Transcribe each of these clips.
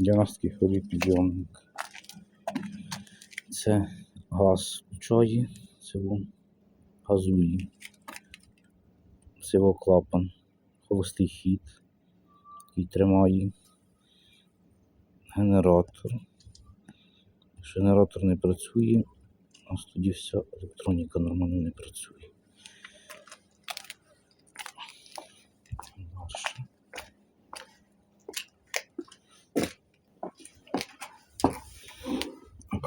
90 хвилі підйомник. Це газ включає, це газує. Це клапан. Холостий хід, який тримає. Генератор. Якщо генератор не працює, у нас тоді вся електроніка нормально не працює.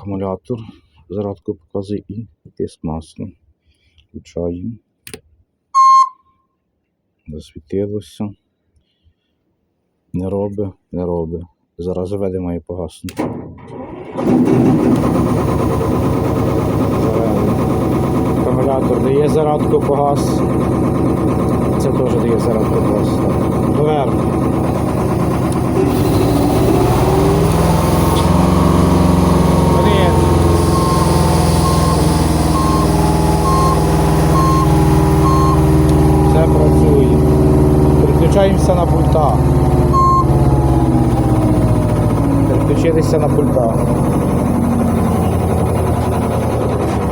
Акумулятор. Зарядку показує і тиск масла. Включаємо. Засвітилося. Не робить, не робить. Зараз заведе має погаснути. Акумулятор дає зарядку погас. Це теж дає зарядку погас. Доверху. Вниз. Все працює. Переключаємося на пульта. Переключилися на пульта.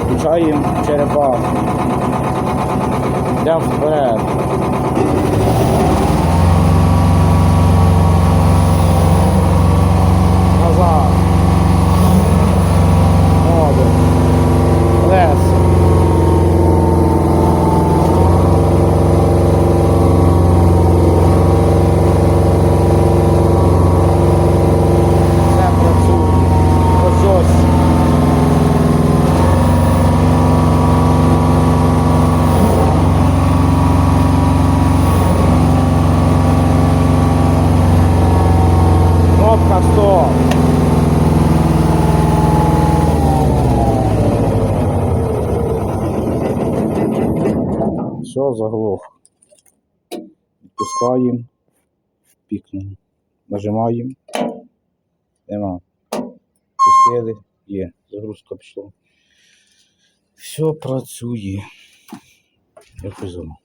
Включаємо черепа. Йдемо вперед. Стоп. Все, заглох. Відпускаємо. Пікнемо. Нажимаємо. Нема. Пустили. Є. Загрузка пішла. Все працює. Якось воно.